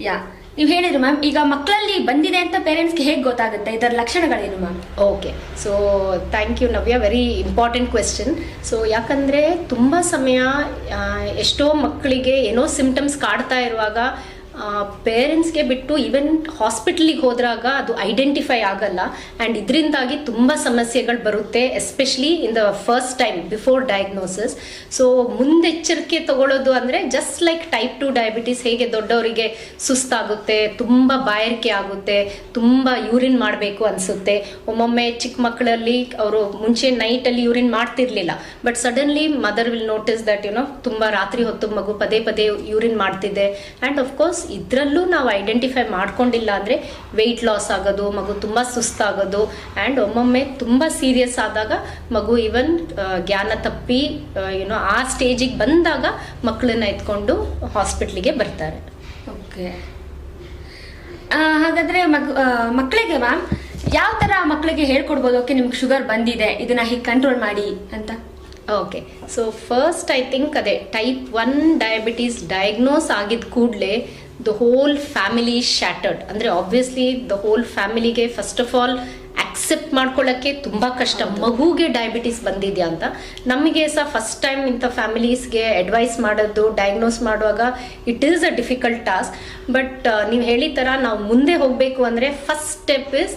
ಯಾ, ನೀವು ಹೇಳಿದ್ರು ಮ್ಯಾಮ್, ಈಗ ಮಕ್ಕಳಲ್ಲಿ ಬಂದಿದೆ ಅಂತ ಪೇರೆಂಟ್ಸ್ಗೆ ಹೇಗೆ ಗೊತ್ತಾಗುತ್ತೆ? ಇದರ ಲಕ್ಷಣಗಳೇನು ma'am? Okay so thank you Navya very important question so ಯಾಕಂದರೆ ತುಂಬ ಸಮಯ ಎಷ್ಟೋ ಮಕ್ಕಳಿಗೆ ಏನೋ ಸಿಂಪ್ಟಮ್ಸ್ ಕಾಡ್ತಾ ಇರುವಾಗ ಪೇರೆಂಟ್ಸ್ಗೆ ಬಿಟ್ಟು ಈವನ್ ಹಾಸ್ಪಿಟ್ಲಿಗೆ ಹೋದ್ರಾಗ ಅದು ಐಡೆಂಟಿಫೈ ಆಗಲ್ಲ. ಆ್ಯಂಡ್ ಇದರಿಂದಾಗಿ ತುಂಬ ಸಮಸ್ಯೆಗಳು ಬರುತ್ತೆ especially in the first time before diagnosis so ಮುಂದೆಚ್ಚರಿಕೆ ತಗೊಳ್ಳೋದು ಅಂದರೆ just like type two diabetes ಹೇಗೆ ದೊಡ್ಡವರಿಗೆ ಸುಸ್ತಾಗುತ್ತೆ, ತುಂಬ ಬಾಯಾರಿಕೆ ಆಗುತ್ತೆ, ತುಂಬ ಯೂರಿನ್ ಮಾಡಬೇಕು ಅನಿಸುತ್ತೆ. ಒಮ್ಮೊಮ್ಮೆ ಚಿಕ್ಕ ಮಕ್ಕಳಲ್ಲಿ ಅವರು ಮುಂಚೆ ನೈಟಲ್ಲಿ urine ಮಾಡ್ತಿರ್ಲಿಲ್ಲ. But suddenly mother will notice that you know ತುಂಬ ರಾತ್ರಿ ಹೊತ್ತು ಮಗು ಪದೇ ಪದೇ ಯೂರಿನ್ ಮಾಡ್ತಿದೆ. ಆ್ಯಂಡ್ ಕೋರ್ಸ್ ಇದರಲ್ಲೂ ನಾವು ಐಡೆಂಟಿಫೈ ಮಾಡ್ಕೊಂಡಿಲ್ಲ ಅಂದರೆ ವೆಯ್ಟ್ ಲಾಸ್ ಆಗೋದು ಮಗು ತುಂಬ ಸುಸ್ತಾಗೋದು ಆ್ಯಂಡ್ ಒಮ್ಮೊಮ್ಮೆ ತುಂಬ ಸೀರಿಯಸ್ ಆದಾಗ ಮಗು ಈವನ್ ಜ್ಞಾನ ತಪ್ಪಿ ಏನೋ ಆ ಸ್ಟೇಜಿಗೆ ಬಂದಾಗ ಮಕ್ಕಳನ್ನ ಎತ್ಕೊಂಡು ಹಾಸ್ಪಿಟ್ಲಿಗೆ ಬರ್ತಾರೆ. ಓಕೆ ಹಾಗಾದ್ರೆ ಮಗ ಮಕ್ಕಳಿಗೆ ಮ್ಯಾಮ್ ಯಾವ ಥರ ಮಕ್ಕಳಿಗೆ ಹೇಳ್ಕೊಡ್ಬೋದು? ಓಕೆ ನಿಮ್ಗೆ ಶುಗರ್ ಬಂದಿದೆ ಇದನ್ನ ಹೀಗೆ ಕಂಟ್ರೋಲ್ ಮಾಡಿ ಅಂತ. Okay so first I think ಅದೇ ಟೈಪ್ ಒನ್ ಡಯಾಬಿಟೀಸ್ ಡಯಾಗ್ನೋಸ್ ಆಗಿದ ಕೂಡಲೇ ದ ಹೋಲ್ ಫ್ಯಾಮಿಲಿ ಶ್ಯಾಟರ್ಡ್ ಅಂದರೆ ಆಬ್ವಿಯಸ್ಲಿ ದ ಹೋಲ್ ಫ್ಯಾಮಿಲಿಗೆ ಫಸ್ಟ್ ಆಫ್ ಆಲ್ ಅಕ್ಸೆಪ್ಟ್ ಮಾಡ್ಕೊಳ್ಳೋಕ್ಕೆ ತುಂಬ ಕಷ್ಟ. ಮಗುಗೆ ಡಯಾಬಿಟಿಸ್ ಬಂದಿದೆಯಾ ಅಂತ ನಮಗೆ ಸಹ ಫಸ್ಟ್ ಟೈಮ್ ಇಂಥ ಫ್ಯಾಮಿಲೀಸ್ಗೆ ಅಡ್ವೈಸ್ ಮಾಡೋದು ಡಯಾಗ್ನೋಸ್ ಮಾಡುವಾಗ it is a difficult task but ನೀವು ಹೇಳಿದ ಥರ ನಾವು ಮುಂದೆ ಹೋಗಬೇಕು ಅಂದರೆ first step is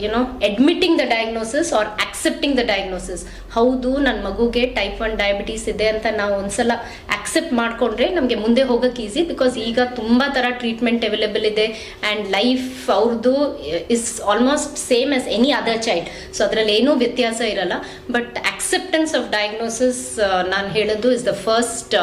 you know admitting the diagnosis or accepting the diagnosis ಹೌದು ನನ್ನ ಮಗುಗೆ ಟೈಪ್ ಒನ್ ಡಯಾಬಿಟೀಸ್ ಇದೆ ಅಂತ ನಾವು ಒಂದ್ಸಲ ಅಕ್ಸೆಪ್ಟ್ ಮಾಡಿಕೊಂಡ್ರೆ ನಮಗೆ ಮುಂದೆ ಹೋಗೋಕೆ ಈಸಿ ಬಿಕಾಸ್ ಈಗ ತುಂಬ ಥರ ಟ್ರೀಟ್ಮೆಂಟ್ ಅವೈಲೇಬಲ್ ಇದೆ ಆ್ಯಂಡ್ ಲೈಫ್ ಅವ್ರದ್ದು is almost same as any other child so ಅದರಲ್ಲಿ ಏನೂ ವ್ಯತ್ಯಾಸ ಇರಲ್ಲ. ಬಟ್ ಅಕ್ಸೆಪ್ಟೆನ್ಸ್ ಆಫ್ ಡಯಾಗ್ನೋಸಿಸ್ ನಾನು ಹೇಳೋದು is the first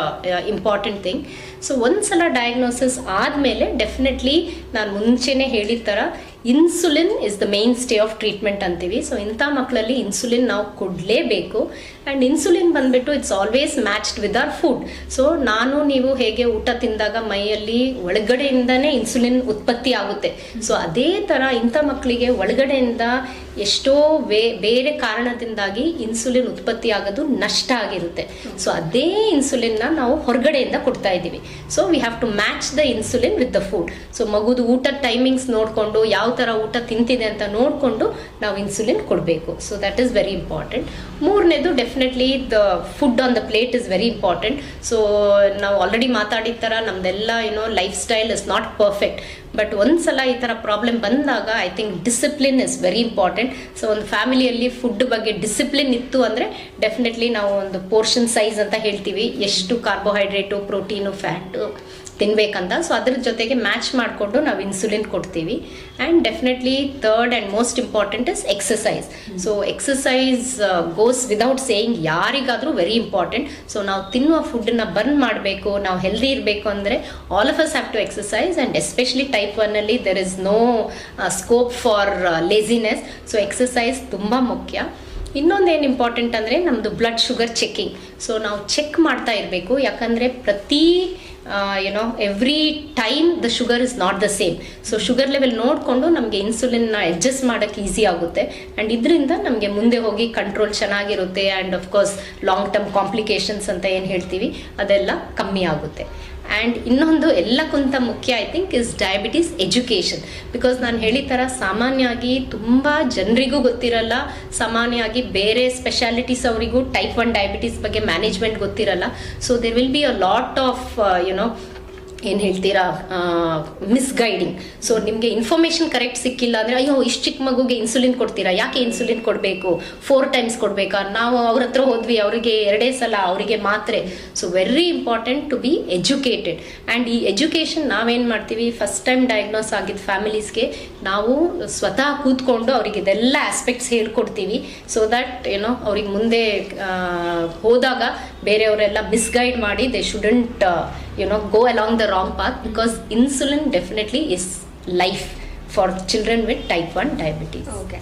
important thing so ಒಂದ್ಸಲ ಡಯಾಗ್ನೋಸಿಸ್ ಆದಮೇಲೆ ಡೆಫಿನೆಟ್ಲಿ ನಾನು ಮುಂಚೆನೇ ಹೇಳಿದ ಥರ insulin is the mainstay of treatment ಅಂತೀವಿ. ಸೊ ಇಂಥ ಮಕ್ಕಳಲ್ಲಿ ಇನ್ಸುಲಿನ್ ನಾವು ಕೊಡಲೇಬೇಕು. ಆ್ಯಂಡ್ ಇನ್ಸುಲಿನ್ ಬಂದ್ಬಿಟ್ಟು it's always matched with our food so ನಾನು, ನೀವು ಹೇಗೆ ಊಟ ತಿಂದಾಗ ಮೈಯಲ್ಲಿ ಒಳಗಡೆಯಿಂದನೇ ಇನ್ಸುಲಿನ್ ಉತ್ಪತ್ತಿ ಆಗುತ್ತೆ. ಸೊ ಅದೇ ಥರ ಇಂಥ ಮಕ್ಕಳಿಗೆ ಒಳಗಡೆಯಿಂದ ಎಷ್ಟೋ ವೇ, ಬೇರೆ ಕಾರಣದಿಂದಾಗಿ ಇನ್ಸುಲಿನ್ ಉತ್ಪತ್ತಿ ಆಗೋದು ನಷ್ಟ ಆಗಿರುತ್ತೆ. ಸೊ ಅದೇ ಇನ್ಸುಲಿನ್ನ ನಾವು ಹೊರಗಡೆಯಿಂದ ಕೊಡ್ತಾ ಇದ್ದೀವಿ. So we have to match the insulin with the food so ಮಗುದು ಊಟದ ಟೈಮಿಂಗ್ಸ್ ನೋಡಿಕೊಂಡು ಯಾವ ಥರ ಊಟ ತಿಂತಿದೆ ಅಂತ ನೋಡಿಕೊಂಡು ನಾವು ಇನ್ಸುಲಿನ್ ಕೊಡಬೇಕು. So that is very important ಮೂರನೇದು definitely the food on the plate is very important so ನಾವು ಆಲ್ರೆಡಿ ಮಾತಾಡಿದ ತರ ನಮ್ದೆಲ್ಲ ಏನೋ lifestyle is not perfect but ಒಂದ್ಸಲ ಈ ಥರ ಪ್ರಾಬ್ಲಮ್ ಬಂದಾಗ I think discipline is very important so ಒಂದು ಫ್ಯಾಮಿಲಿಯಲ್ಲಿ ಫುಡ್ ಬಗ್ಗೆ ಡಿಸಿಪ್ಲಿನ್ ಇತ್ತು ಅಂದರೆ ಡೆಫಿನೆಟ್ಲಿ ನಾವು ಒಂದು ಪೋರ್ಷನ್ ಸೈಜ್ ಅಂತ ಹೇಳ್ತೀವಿ. ಎಷ್ಟು ಕಾರ್ಬೋಹೈಡ್ರೇಟು ಪ್ರೋಟೀನು ಫ್ಯಾಟು ತಿನ್ಬೇಕಂತ. ಸೊ ಅದ್ರ ಜೊತೆಗೆ ಮ್ಯಾಚ್ ಮಾಡಿಕೊಂಡು ನಾವು ಇನ್ಸುಲಿನ್ ಕೊಡ್ತೀವಿ. And definitely third and most important is exercise so exercise goes without saying ಯಾರಿಗಾದರೂ ವೆರಿ ಇಂಪಾರ್ಟೆಂಟ್ ಸೊ ನಾವು ತಿನ್ನುವ ಫುಡ್ಡನ್ನ ಬರ್ನ್ ಮಾಡಬೇಕು, ನಾವು ಹೆಲ್ದಿ ಇರಬೇಕು ಅಂದರೆ all of us have to exercise and especially type ಒನ್ನಲ್ಲಿ there is no scope for laziness so exercise ತುಂಬ ಮುಖ್ಯ. ಇನ್ನೊಂದೇನು ಇಂಪಾರ್ಟೆಂಟ್ ಅಂದರೆ ನಮ್ಮದು ಬ್ಲಡ್ ಶುಗರ್ ಚೆಕಿಂಗ್ ಸೊ ನಾವು ಚೆಕ್ ಮಾಡ್ತಾ ಇರಬೇಕು. ಯಾಕಂದರೆ ಪ್ರತಿ you know every time the sugar is not the same so sugar level ನೋಡಿಕೊಂಡು ನಮಗೆ ಇನ್ಸುಲಿನ್ನ ಅಡ್ಜಸ್ಟ್ ಮಾಡೋಕ್ಕೆ ಈಸಿ ಆಗುತ್ತೆ. ಆ್ಯಂಡ್ ಇದರಿಂದ ನಮಗೆ ಮುಂದೆ ಹೋಗಿ ಕಂಟ್ರೋಲ್ ಚೆನ್ನಾಗಿರುತ್ತೆ. And of course long term complications ಅಂತ ಏನು ಹೇಳ್ತೀವಿ, ಅದೆಲ್ಲ ಕಮ್ಮಿ ಆಗುತ್ತೆ. ಆ್ಯಂಡ್ ಇನ್ನೊಂದು ಎಲ್ಲಕ್ಕಿಂತ ಮುಖ್ಯ I think is diabetes education because ನಾನು ಹೇಳಿದ ಥರ ಸಾಮಾನ್ಯವಾಗಿ ತುಂಬ ಜನರಿಗೂ ಗೊತ್ತಿರಲ್ಲ, ಸಾಮಾನ್ಯವಾಗಿ ಬೇರೆ ಸ್ಪೆಷಾಲಿಟೀಸ್ ಅವರಿಗೂ ಟೈಪ್ ಒನ್ ಡಯಾಬಿಟೀಸ್ ಬಗ್ಗೆ ಮ್ಯಾನೇಜ್ಮೆಂಟ್ ಗೊತ್ತಿರಲ್ಲ. So there will be a lot of you know ಏನು ಹೇಳ್ತೀರಾ? ಮಿಸ್ಗೈಡಿಂಗ್ ಸೊ ನಿಮಗೆ ಇನ್ಫಾರ್ಮೇಶನ್ ಕರೆಕ್ಟ್ ಸಿಕ್ಕಿಲ್ಲ ಅಂದರೆ, ಅಯ್ಯೋ, ಇಷ್ಟು ಚಿಕ್ಕ ಮಗುಗೆ ಇನ್ಸುಲಿನ್ ಕೊಡ್ತೀರಾ? ಯಾಕೆ ಇನ್ಸುಲಿನ್ ಕೊಡಬೇಕು? ಫೋರ್ ಟೈಮ್ಸ್ ಕೊಡಬೇಕಾ? ನಾವು ಅವ್ರ ಹತ್ರ ಹೋದ್ವಿ, ಅವರಿಗೆ ಎರಡೇ ಸಲ ಅವರಿಗೆ ಮಾತ್ರೆ. So very important to be educated and ಈ ಎಜುಕೇಷನ್ ನಾವೇನು ಮಾಡ್ತೀವಿ? ಫಸ್ಟ್ ಟೈಮ್ ಡಯಾಗ್ನೋಸ್ ಆಗಿದ್ದ ಫ್ಯಾಮಿಲೀಸ್ಗೆ ನಾವು ಸ್ವತಃ ಕೂತ್ಕೊಂಡು ಅವರಿಗೆ ಇದೆಲ್ಲ ಆಸ್ಪೆಕ್ಟ್ಸ್ ಹೇಳ್ಕೊಡ್ತೀವಿ. ಸೊ ದಟ್ ಏನೋ ಅವ್ರಿಗೆ ಮುಂದೆ ಹೋದಾಗ ಬೇರೆಯವರೆಲ್ಲ ಮಿಸ್ಗೈಡ್ ಮಾಡಿ they shouldn't you know go along the wrong path because insulin definitely is life for children with type one diabetes okay